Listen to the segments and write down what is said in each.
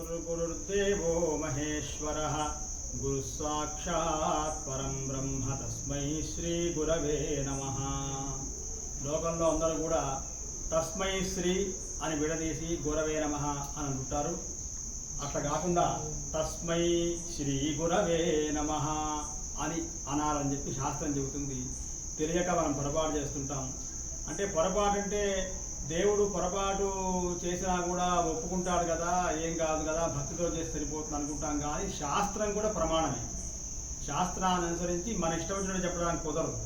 గురుర్గురుర్దేవో మహేశ్వరः గురు సాక్షాత్ పరం బ్రహ్మ తస్మై శ్రీ గురవే నమః లోకంలో అందరూ కూడా తస్మై శ్రీ అని విడదీసి గురవే నమః అని అంటుంటారు. అట్లా కాకుండా తస్మై శ్రీ గురవే నమః అని అనాలని చెప్పి శాస్త్రం చెబుతుంది. తెలియక మనం పొరపాటు చేస్తుంటాం. అంటే పొరపాటు అంటే దేవుడు పొరపాటు చేసినా కూడా ఒప్పుకుంటాడు కదా ఏం కాదు కదా భక్తితో చేసి సరిపోతుంది అనుకుంటాం కానీ శాస్త్రం కూడా ప్రమాణమే. శాస్త్రాన్ని అనుసరించి మన ఇష్టం వచ్చినట్టు చెప్పడానికి కుదరదు.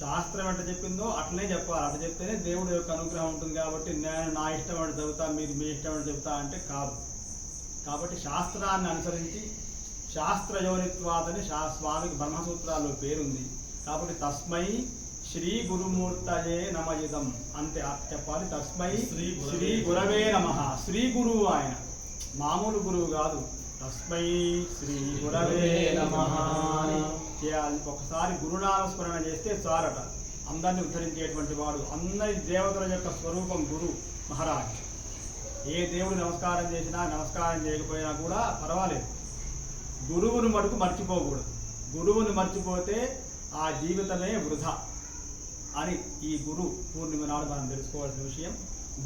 శాస్త్రం ఎట్లా చెప్పిందో అట్లనే చెప్పాలి. అట్లా చెప్తేనే దేవుడి యొక్క అనుగ్రహం ఉంటుంది కాబట్టి నేను నా ఇష్టం అంటే చెబుతా మీరు మీ ఇష్టం అంటే చెబుతా అంటే కాదు. కాబట్టి శాస్త్రాన్ని అనుసరించి శాస్త్రయోనిత్వాదని శా స్వామికి బ్రహ్మసూత్రాల్లో పేరుంది. కాబట్టి తస్మై శ్రీ గురుమూర్తయే నమయుదం అంతే చెప్పాలి తస్మై శ్రీ శ్రీ గురవే నమ. శ్రీ గురువు ఆయన. మామూలు గురువు కాదు. తస్మై శ్రీ గురవే నమ చేయాలి. ఒకసారి గురునామస్మరణ చేస్తే చాలట. అందరిని ఉద్ధరించేటువంటి వాడు అందరి దేవతల యొక్క స్వరూపం గురు మహారాజ్. ఏ దేవుడు నమస్కారం చేసినా నమస్కారం చేయకపోయినా కూడా పర్వాలేదు. గురువును మటుకు మర్చిపోకూడదు. గురువుని మర్చిపోతే ఆ జీవితమే వృధా. అని ఈ గురు పూర్ణిమ నాడు మనం తెలుసుకోవాల్సిన విషయం.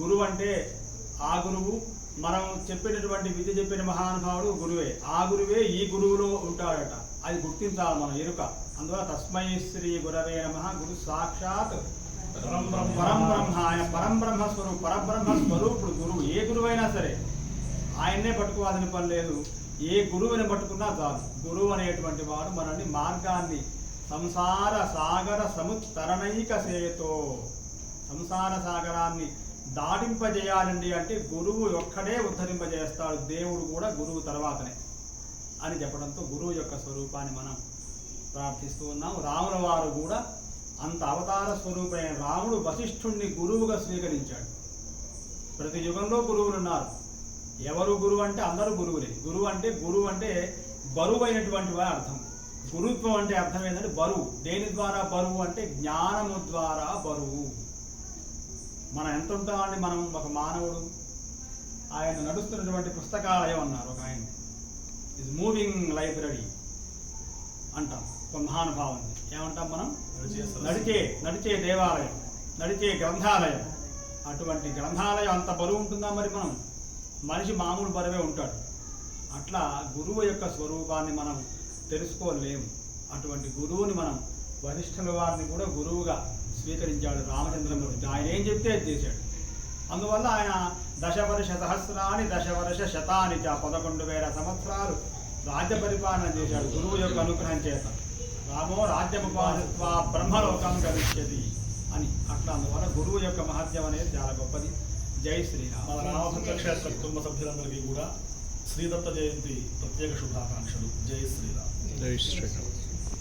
గురువు అంటే ఆ గురువు మనం చెప్పినటువంటి విద్య చెప్పిన మహానుభావుడు గురువే. ఆ గురువే ఈ గురువులో ఉంటాడట. అది గుర్తించాలి మనం ఎరుక. అందువల్ల తస్మై శ్రీ గురవే నమ. గురు సాక్షాత్ పరం బ్రహ్మ. ఆయన పరం బ్రహ్మ స్వరూపు పరబ్రహ్మ స్వరూపుడు గురువు. ఏ గురువైనా సరే ఆయన్నే పట్టుకోవాల్సిన పని లేదు. ఏ గురువుని పట్టుకున్నా చాలు. గురువు అనేటువంటి వాడు మనల్ని మార్గాన్ని సంసార సాగర సముత్తరణైక సేయతో సంసార సాగరాన్ని దాటింపజేయాలండి అంటే గురువు ఒక్కడే ఉద్ధరింపజేస్తాడు. దేవుడు కూడా గురువు తర్వాతనే అని చెప్పడంతో గురువు యొక్క స్వరూపాన్ని మనం ప్రార్థిస్తూ ఉన్నాం. రాముల వారు కూడా అంత అవతార స్వరూపమైన రాముడు వశిష్ఠుణ్ణి గురువుగా స్వీకరించాడు. ప్రతి యుగంలో గురువులు ఉన్నారు. ఎవరు గురువు అంటే అందరూ గురువులే. గురువు అంటే గురువు అంటే బరువైనటువంటి వారి అర్థం. గురుత్వం అంటే అర్థం ఏంటంటే బరువు. దేని ద్వారా బరువు అంటే జ్ఞానము ద్వారా బరువు. మనం ఎంత ఉంటామండి? మనం ఒక మానవుడు. ఆయన నడుస్తున్నటువంటి పుస్తకాలయం అన్నారు ఒక ఆయన. ఇస్ మూవింగ్ లైబ్రరీ అంటాం. ఒక మహానుభావం ఏమంటాం మనం? నడిచే నడిచే దేవాలయం నడిచే గ్రంథాలయం. అటువంటి గ్రంథాలయం అంత బరువు ఉంటుందా మరి మనం? మనిషి మామూలు బరువే ఉంటాడు. అట్లా గురువు యొక్క స్వరూపాన్ని మనం తెలుసుకోలేము. అటువంటి గురువుని మనం వరిష్ఠుల వారిని కూడా గురువుగా స్వీకరించాడు రామచంద్రమూర్తి ఆయన ఏం చెప్తే అది చేశాడు. అందువల్ల ఆయన దశవర్ష సహస్రాన్ని దశవర్ష శతాన్ని చ పదకొండు వేల సంవత్సరాలు రాజ్య పరిపాలన చేశాడు గురువు యొక్క అనుగ్రహం చేత. రామో రాజ్యముపాధిత్వ బ్రహ్మలోకం గమిష్యది అని. అట్లా అందువల్ల గురువు యొక్క మహత్యం అనేది చాలా గొప్పది. జై శ్రీరామ్. మన రామభద్ర క్షేత్ర కుటుంబ సభ్యులందరికీ కూడా శ్రీదత్త జయంతి ప్రత్యేక శుభాకాంక్షలు. జై శ్రీరామ్. జై శ్రీరామ్